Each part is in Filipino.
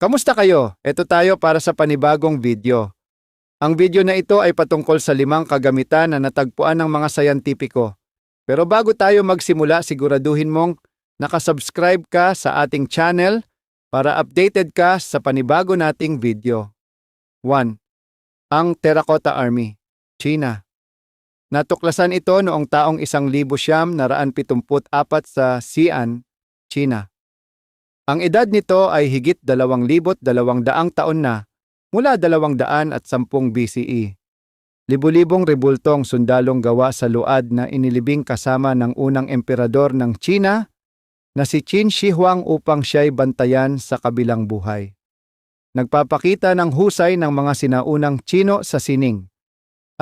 Kamusta kayo? Ito tayo para sa panibagong video. Ang video na ito ay patungkol sa limang kagamitan na natagpuan ng mga sayantipiko. Pero bago tayo magsimula, siguraduhin mong nakasubscribe ka sa ating channel para updated ka sa panibago nating video. 1. Ang Terracotta Army, China. Natuklasan ito noong taong 1974 sa Xi'an, China. Ang edad nito ay higit 2,200 taon na mula 210 BCE. Libu-libong rebultong sundalong gawa sa luad na inilibing kasama ng unang emperador ng China na si Qin Shi Huang upang siya'y bantayan sa kabilang buhay. Nagpapakita ng husay ng mga sinaunang Chino sa sining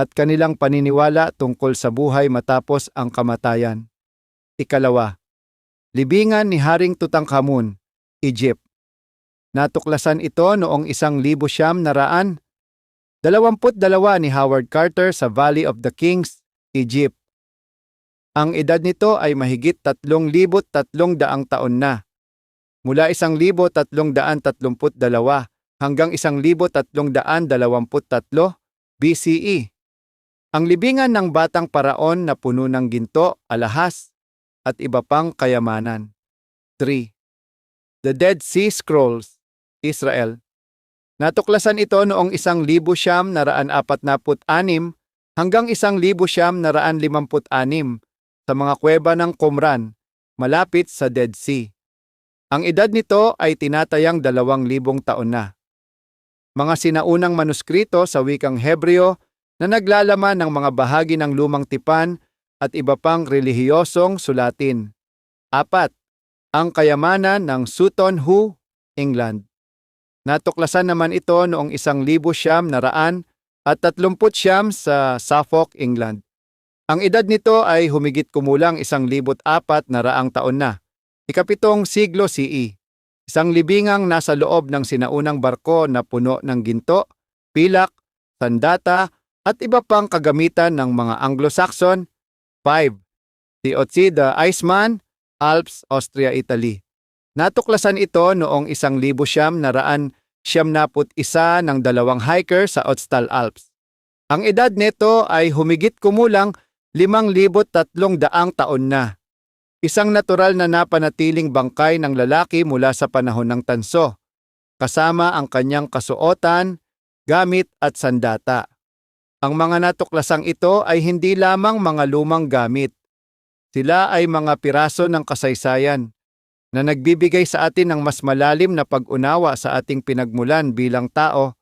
at kanilang paniniwala tungkol sa buhay matapos ang kamatayan. Ikalawa, libingan ni Haring Tutankhamun, Egypt. Natuklasan ito noong isang libo siyam na raan, dalawamput dalawa ni Howard Carter sa Valley of the Kings, Egypt. Ang edad nito ay mahigit tatlong libot tatlong daang taon na. Mula isang libo tatlong daan tatlumput dalawa hanggang isang libo tatlong daan dalawamput tatlo BCE. Ang libingan ng batang paraon na puno ng ginto, alahas, at iba pang kayamanan. 3. The Dead Sea Scrolls, Israel. Natuklasan ito noong isang libo siyam na raan apat naput anim hanggang isang libo siyam na raan limamput anim sa mga kuweba ng Qumran, malapit sa Dead Sea. Ang edad nito ay tinatayang dalawang libong taon na. Mga sinaunang manuskrito sa wikang Hebreo na naglalaman ng mga bahagi ng lumang tipan at iba pang relihiyosong sulatin. Apat, ang kayamanan ng Sutton Hoo, England. Natuklasan naman ito noong isang libo siyam na raan at tatlumput siyam sa Suffolk, England. Ang edad nito ay humigit kumulang isang libot apat na raang taon na, ikapitong siglo CE. Isang libingang nasa loob ng sinaunang barko na puno ng ginto, pilak, sandata, at iba pang kagamitan ng mga Anglo-Saxon. 5. Si Otzi the Iceman, Alps, Austria, Italy. Natuklasan ito noong isang libo siyam na raan siyam naput isa ng dalawang hiker sa Otstal Alps. Ang edad nito ay humigit kumulang limang libot tatlong daang taon na. Isang natural na napanatiling bangkay ng lalaki mula sa panahon ng tanso, kasama ang kanyang kasuotan, gamit at sandata. Ang mga natuklasang ito ay hindi lamang mga lumang gamit. Sila ay mga piraso ng kasaysayan na nagbibigay sa atin ng mas malalim na pag-unawa sa ating pinagmulan bilang tao